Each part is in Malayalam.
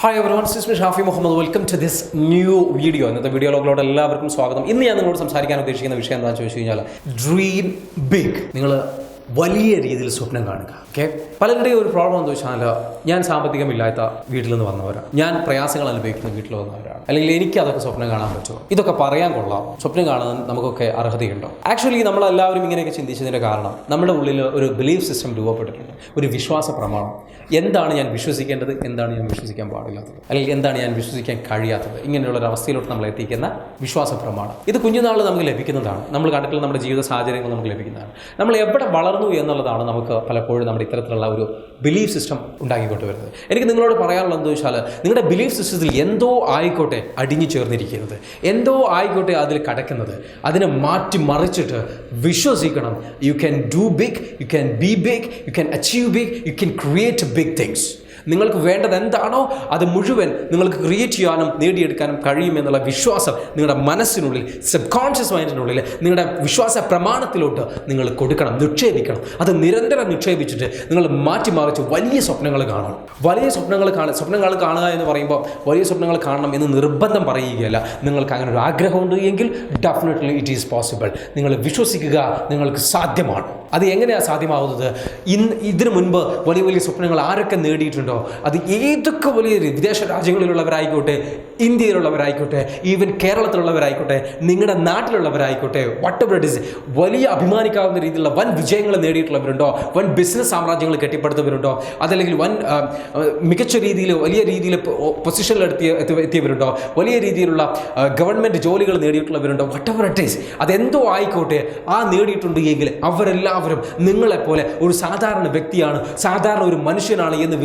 Hi everyone this is me Shafi Muhammad welcome to this new video ഇന്നത്തെ വീഡിയോ ലോഗിലോട്ട് എല്ലാവർക്കും സ്വാഗതം. ഇന്ന് ഞാൻ നിങ്ങളോട് സംസാരിക്കാൻ ഉദ്ദേശിക്കുന്ന വിഷയം എന്താണെന്ന് ചോദിച്ചു കഴിഞ്ഞാൽ ഡ്രീം ബിഗ് നിങ്ങൾ വലിയ രീതിയിൽ സ്വപ്നം കാണുക. ഓക്കെ പലരുടെയും ഒരു പ്രോബ്ലം എന്ന് വെച്ചാൽ ഞാൻ സാമ്പത്തികമില്ലാത്ത വീട്ടിൽ നിന്ന് വന്നവരാണ് ഞാൻ പ്രയാസങ്ങൾ അനുഭവിക്കുന്ന വീട്ടിൽ വന്നവരാണ്. അല്ലെങ്കിൽ എനിക്ക് അതൊക്കെ സ്വപ്നം കാണാൻ പറ്റുമോ? ഇതൊക്കെ പറയാൻ കൊള്ളാം. സ്വപ്നം കാണാൻ നമുക്കൊക്കെ അർഹതയുണ്ടോ? ആക്ച്വലി നമ്മളെല്ലാവരും ഇങ്ങനെയൊക്കെ ചിന്തിച്ചതിന്റെ കാരണം നമ്മുടെ ഉള്ളിൽ ഒരു ബിലീഫ് സിസ്റ്റം രൂപപ്പെട്ടിട്ടുണ്ട്. ഒരു വിശ്വാസ പ്രമാണം. എന്താണ് ഞാൻ വിശ്വസിക്കേണ്ടത്? എന്താണ് ഞാൻ വിശ്വസിക്കാൻ പാടില്ലാത്തത്? അല്ലെങ്കിൽ എന്താണ് ഞാൻ വിശ്വസിക്കാൻ കഴിയാത്തത്? ഇങ്ങനെയുള്ള ഒരു അവസ്ഥയിലോട്ട് നമ്മൾ എത്തിക്കുന്ന വിശ്വാസ പ്രമാണം. ഇത് കുഞ്ഞുനാളിൽ നമുക്ക് ലഭിക്കുന്നതാണ്. നമ്മൾ കണ്ടിട്ടുള്ള നമ്മുടെ ജീവിത സാഹചര്യങ്ങൾ നമുക്ക് ലഭിക്കുന്നതാണ്. നമ്മൾ എവിടെ വളർന്നു എന്നുള്ളതാണ് നമുക്ക് പലപ്പോഴും നമ്മുടെ ഇത്തരത്തിലുള്ള ഒരു ബിലീഫ് സിസ്റ്റം ഉണ്ടാക്കിക്കൊണ്ട് വരുന്നത് എനിക്ക് നിങ്ങളോട് പറയാനുള്ളത് എന്താ വെച്ചാൽ നിങ്ങളുടെ ബിലീഫ് സിസ്റ്റത്തിൽ എന്തോ ആയിക്കോട്ടെ അടിഞ്ഞു ചേർന്നിരിക്കുന്നത്. എന്തോ ആയിക്കോട്ടെ അതിൽ കടക്കുന്നത്. അതിനെ മാറ്റി മറിച്ചിട്ട് വിശ്വസിക്കണം. You can do big you can be big you can achieve big you can create big things നിങ്ങൾക്ക് വേണ്ടത് എന്താണോ അത് മുഴുവൻ നിങ്ങൾക്ക് ക്രിയേറ്റ് ചെയ്യാനും നേടിയെടുക്കാനും കഴിയുമെന്നുള്ള വിശ്വാസം നിങ്ങളുടെ മനസ്സിനുള്ളിൽ സബ് കോൺഷ്യസ് മൈൻഡിനുള്ളിൽ നിങ്ങളുടെ വിശ്വാസ പ്രമാണത്തിലോട്ട് നിങ്ങൾ കൊടുക്കണം നിക്ഷേപിക്കണം. അത് നിരന്തരം നിക്ഷേപിച്ചിട്ട് നിങ്ങൾ മാറ്റി മറിച്ച് വലിയ സ്വപ്നങ്ങൾ കാണണം. വലിയ സ്വപ്നങ്ങൾ കാണുക സ്വപ്നങ്ങൾ കാണുക എന്ന് പറയുമ്പോൾ വലിയ സ്വപ്നങ്ങൾ കാണണം എന്ന് നിർബന്ധം പറയുകയല്ല. നിങ്ങൾക്ക് അങ്ങനെ ഒരു ആഗ്രഹമുണ്ട് എങ്കിൽ ഡെഫിനറ്റ്ലി ഇറ്റ് ഈസ് പോസിബിൾ നിങ്ങൾ വിശ്വസിക്കുക നിങ്ങൾക്ക് സാധ്യമാണ്. അത് എങ്ങനെയാണ് സാധ്യമാവുന്നത്? ഇന്ന് ഇതിനു മുൻപ് വലിയ വലിയ സ്വപ്നങ്ങൾ ആരൊക്കെ നേടിയിട്ടുണ്ടോ? അത് ഏതൊക്കെ വലിയ വിദേശ രാജ്യങ്ങളിലുള്ളവരായിക്കോട്ടെ ഇന്ത്യയിലുള്ളവരായിക്കോട്ടെ ഈവൻ കേരളത്തിലുള്ളവരായിക്കോട്ടെ നിങ്ങളുടെ നാട്ടിലുള്ളവരായിക്കോട്ടെ വട്ട് ഇസ് വലിയ അഭിമാനിക്കാവുന്ന രീതിയിലുള്ള വൻ വിജയങ്ങൾ നേടിയിട്ടുള്ളവരുണ്ടോ? വൻ ബിസിനസ് സാമ്രാജ്യങ്ങൾ കെട്ടിപ്പടുത്തവരുണ്ടോ? അതല്ലെങ്കിൽ വൻ മികച്ച രീതിയിൽ വലിയ രീതിയിൽ പൊസിഷനിൽ എത്തിയ എത്തിയവരുണ്ടോ? വലിയ രീതിയിലുള്ള ഗവൺമെന്റ് ജോലികൾ നേടിയിട്ടുള്ളവരുണ്ടോ? വട്ട് എവർ ഇറ്റ് ഈസ് അതെന്തോ ആയിക്കോട്ടെ ആ നേടിയിട്ടുണ്ട് എങ്കിൽ അവരെല്ലാവരും നിങ്ങളെപ്പോലെ ഒരു സാധാരണ വ്യക്തിയാണ് സാധാരണ ഒരു മനുഷ്യനാണ് എന്ന്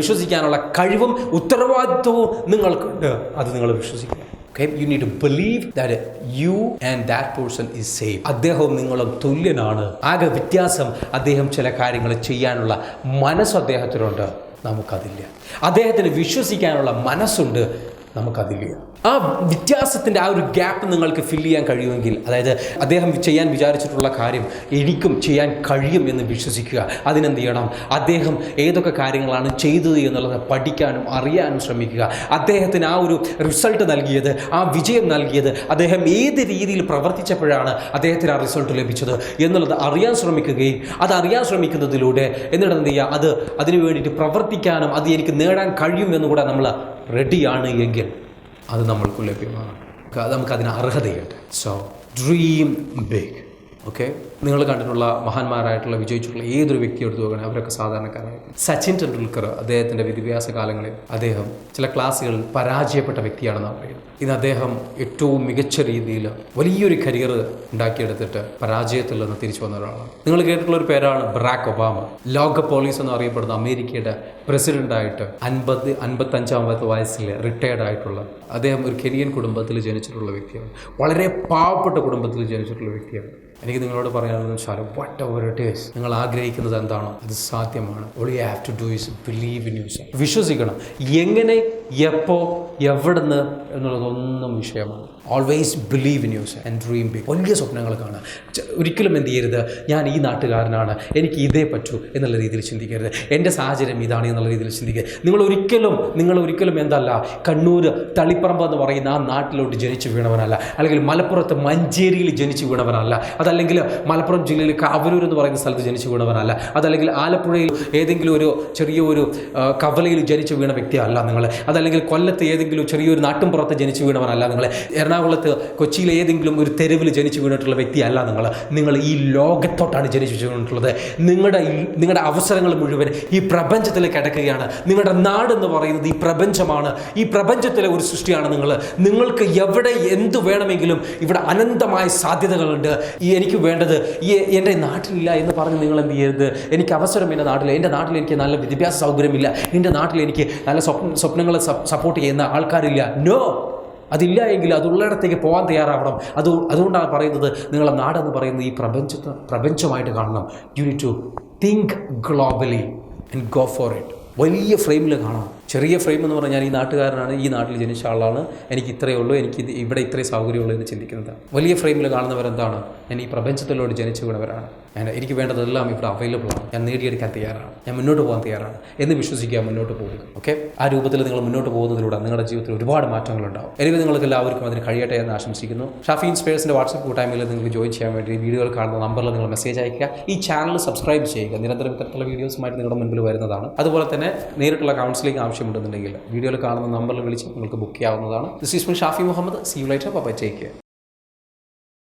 വിശ്വസിക്കാനുള്ള കഴിവും ഉത്തരവാദിത്വവും നിങ്ങൾക്കുണ്ട്. അത് നിങ്ങൾ വിശ്വസിക്കുക. Okay, you need to believe that you and that person is safe. അദ്ദേഹവും നിങ്ങളും തുല്യനാണ്. ആകെ വ്യത്യാസം അദ്ദേഹം ചില കാര്യങ്ങൾ ചെയ്യാനുള്ള മനസ്സ് അദ്ദേഹത്തിനുണ്ട്. നമുക്കതില്ല. അദ്ദേഹത്തിന് വിശ്വസിക്കാനുള്ള മനസ്സുണ്ട്. നമുക്കതില്ല. ആ വ്യത്യാസത്തിന്റെ ആ ഒരു ഗ്യാപ്പ് നിങ്ങൾക്ക് ഫില്ല് ചെയ്യാൻ കഴിയുമെങ്കിൽ അതായത് അദ്ദേഹം ചെയ്യാൻ വിചാരിച്ചിട്ടുള്ള കാര്യം എനിക്കും ചെയ്യാൻ കഴിയും എന്ന് വിശ്വസിക്കുക അതിനെന്ത് ചെയ്യണം? അദ്ദേഹം ഏതൊക്കെ കാര്യങ്ങളാണ് ചെയ്തത് എന്നുള്ളത് പഠിക്കാനും അറിയാനും ശ്രമിക്കുക. അദ്ദേഹത്തിന് ആ ഒരു റിസൾട്ട് നൽകിയത് ആ വിജയം നൽകിയത് അദ്ദേഹം ഏത് രീതിയിൽ പ്രവർത്തിച്ചപ്പോഴാണ് അദ്ദേഹത്തിന് ആ റിസൾട്ട് ലഭിച്ചത് എന്നുള്ളത് അറിയാൻ ശ്രമിക്കുകയും അത് അറിയാൻ ശ്രമിക്കുന്നതിലൂടെ എന്നിട്ട് എന്ത് ചെയ്യുക? അത് അതിനു വേണ്ടിയിട്ട് പ്രവർത്തിക്കാനും അത് എനിക്ക് നേടാൻ കഴിയും എന്ന് കൂടെ നമ്മൾ റെഡിയാണ് എങ്കിൽ അത് നമ്മൾക്ക് ലഭ്യമാണ് ക- നമുക്കതിന് അർഹതയുണ്ട്. സോ ഡ്രീം ബിഗ് ഓക്കെ നിങ്ങൾ കണ്ടിട്ടുള്ള മഹാന്മാരായിട്ടുള്ള വിജയിച്ചിട്ടുള്ള ഏതൊരു വ്യക്തി എടുത്തു നോക്കണേ അവരൊക്കെ സാധാരണക്കാരായിരുന്നു സച്ചിൻ ടെണ്ടുൽക്കർ അദ്ദേഹത്തിന്റെ വിദ്യാഭ്യാസ കാലങ്ങളിൽ അദ്ദേഹം ചില ക്ലാസ്സുകളിൽ പരാജയപ്പെട്ട വ്യക്തിയാണെന്നാണ് പറയുന്നത്. ഇന്ന് അദ്ദേഹം ഏറ്റവും മികച്ച രീതിയിൽ വലിയൊരു കരിയർ ഉണ്ടാക്കിയെടുത്തിട്ട് പരാജയത്തിൽ നിന്ന് തിരിച്ചു വന്ന ഒരാളാണ്. നിങ്ങൾ കേട്ടിട്ടുള്ള ഒരു പേരാണ് ബ്രാക്ക് ഒബാമ. ലോക പോലീസ് എന്ന് അറിയപ്പെടുന്ന അമേരിക്കയുടെ പ്രസിഡന്റായിട്ട് അൻപത് അൻപത്തഞ്ചാമത്തെ വയസ്സിൽ റിട്ടയർഡ് ആയിട്ടുള്ള അദ്ദേഹം ഒരു കെനിയൻ കുടുംബത്തിൽ ജനിച്ചിട്ടുള്ള വ്യക്തിയാണ്. വളരെ പാവപ്പെട്ട കുടുംബത്തിൽ ജനിച്ചിട്ടുള്ള വ്യക്തിയാണ്. എനിക്ക് നിങ്ങളോട് പറയാനുള്ളത് വെച്ചാൽ വട്ട് എവർ ഇറ്റ് ഈസ് നിങ്ങൾ ആഗ്രഹിക്കുന്നത് എന്താണോ അത് സാധ്യമാണ്. All you have to do is believe in yours വിശ്വസിക്കണം. എങ്ങനെ എപ്പോ എവിടുന്ന് എന്നുള്ളതൊന്നും വിഷയമാണ്. Always believe in yours and dream big വലിയ സ്വപ്നങ്ങൾ കാണുക ഒരിക്കലും എന്ത് ചെയ്യരുത്. ഞാൻ ഈ നാട്ടുകാരനാണ്. എനിക്ക് ഇതേ പറ്റൂ എന്നുള്ള രീതിയിൽ ചിന്തിക്കരുത്. എന്റെ സാഹചര്യം ഇതാണ് എന്നുള്ള രീതിയിൽ ചിന്തിക്കരുത്. നിങ്ങൾ ഒരിക്കലും നിങ്ങൾ ഒരിക്കലും എന്തല്ല കണ്ണൂർ തളിപ്പറമ്പ് എന്ന് പറയുന്ന ആ നാട്ടിലോട്ട് ജനിച്ചു വീണവനല്ല. അല്ലെങ്കിൽ മലപ്പുറത്ത് മഞ്ചേരിയിൽ ജനിച്ചു വീണവനല്ല. അതല്ലെങ്കിൽ മലപ്പുറം ജില്ലയിൽ കാവലൂർ എന്ന് പറയുന്ന സ്ഥലത്ത് ജനിച്ചു വീണവനല്ല. അതല്ലെങ്കിൽ ആലപ്പുഴയിൽ ഏതെങ്കിലും ഒരു ചെറിയ ഒരു കവലയിൽ ജനിച്ചു വീണ വ്യക്തിയല്ല നിങ്ങൾ. അതല്ലെങ്കിൽ കൊല്ലത്ത് ഏതെങ്കിലും ചെറിയൊരു നാട്ടിൻപുറത്ത് ജനിച്ചു വീണവനല്ല നിങ്ങൾ എറണാകുളത്ത് കൊച്ചിയിൽ ഏതെങ്കിലും ഒരു തെരുവിൽ ജനിച്ചു വീണിട്ടുള്ള വ്യക്തിയല്ല നിങ്ങൾ. നിങ്ങൾ ഈ ലോകത്തോട്ടാണ് ജനിച്ചു വീണിട്ടുള്ളത്. നിങ്ങളുടെ നിങ്ങളുടെ അവസരങ്ങൾ മുഴുവൻ ഈ പ്രപഞ്ചത്തിൽ കിടക്കുകയാണ് നിങ്ങളുടെ നാടെന്ന് പറയുന്നത് ഈ പ്രപഞ്ചമാണ്. ഈ പ്രപഞ്ചത്തിലെ ഒരു സൃഷ്ടിയാണ് നിങ്ങൾ. നിങ്ങൾക്ക് എവിടെ എന്ത് വേണമെങ്കിലും ഇവിടെ അനന്തമായ സാധ്യതകളുണ്ട്. ഈ എനിക്ക് വേണ്ടത് ഈ എന്റെ നാട്ടിലില്ല എന്ന് പറഞ്ഞ് നിങ്ങൾ എന്ത് ചെയ്യരുത്. എനിക്ക് അവസരം എന്റെ നാട്ടിൽ എന്റെ നാട്ടിൽ എനിക്ക് നല്ല വിദ്യാഭ്യാസ സൗകര്യമില്ല. എന്റെ നാട്ടിൽ എനിക്ക് നല്ല സ്വപ്ന സ്വപ്നങ്ങളെ സപ്പോർട്ട് ചെയ്യുന്ന ആൾക്കാരില്ല. നോ അതില്ല എങ്കിൽ അതുള്ളിടത്തേക്ക് പോകാൻ തയ്യാറാവണം. അത് അതുകൊണ്ടാണ് പറയുന്നത് നിങ്ങളുടെ നാടെന്ന് പറയുന്നത് ഈ പ്രപഞ്ചത്തെ പ്രപഞ്ചമായിട്ട് കാണണം. You need to think globally and go for it വലിയ ഫ്രെയിമിൽ കാണാം ചെറിയ ഫ്രെയിം എന്ന് പറഞ്ഞാൽ ഈ നാട്ടുകാരനാണ് ഈ നാട്ടിൽ ജനിച്ച ആളാണ്. എനിക്ക് ഇത്രയേ ഉള്ളൂ. എനിക്ക് ഇവിടെ ഇത്രയും സൗകര്യമുള്ളൂ എന്ന് ചിന്തിക്കുന്നത്. വലിയ ഫ്രെയിമിൽ കാണുന്നവരെന്താണ് ഞാൻ ഈ പ്രപഞ്ചത്തിലോട്ട് ജനിച്ചു വീണവരാണ് ഞാൻ എനിക്ക് വേണ്ടതെല്ലാം ഇവിടെ അവൈലബിൾ ആണ്. ഞാൻ നേടിയെടുക്കാൻ തയ്യാറാണ്. ഞാൻ മുന്നോട്ട് പോകാൻ തയ്യാറാണ് എന്ന് വിശ്വസിക്കുക മുന്നോട്ട് പോകുക. ഓക്കെ ആ രൂപത്തിൽ നിങ്ങൾ മുന്നോട്ട് പോകുന്നതിലൂടെ നിങ്ങളുടെ ജീവിതത്തിൽ ഒരുപാട് മാറ്റങ്ങൾ മാറ്റങ്ങളുണ്ടാവും എനിക്ക് നിങ്ങൾക്ക് എല്ലാവർക്കും അതിന് കഴിയട്ടെ എന്ന് ആശംസിക്കുന്നു. ഷാഫി ഇൻസ്പേഴ്സിന്റെ വാട്സപ്പ് കൂട്ടായ്മയിൽ നിങ്ങൾക്ക് ജോയിൻ ചെയ്യാൻ വേണ്ടി ഈ വീഡിയോയിൽ കാണുന്ന നമ്പറിൽ നിങ്ങൾ മെസ്സേജ് അയക്കുക ഈ ചാനൽ സബ്സ്ക്രൈബ് ചെയ്യുക. നിരന്തരം ഇത്തരത്തിലുള്ള വീഡിയോസുമായിട്ട് നിങ്ങളുടെ മുൻപിൽ വരുന്നതാണ്. അതുപോലെ തന്നെ നേരിട്ടുള്ള കൗൺസിലിംഗ് ആവശ്യമുണ്ടെന്നുണ്ടെങ്കിൽ വീഡിയോയിൽ കാണുന്ന നമ്പറിൽ വിളിച്ച് നിങ്ങൾക്ക് ബുക്ക് ചെയ്യാവുന്നതാണ്. This is me Shafi Muhammad see you later papa take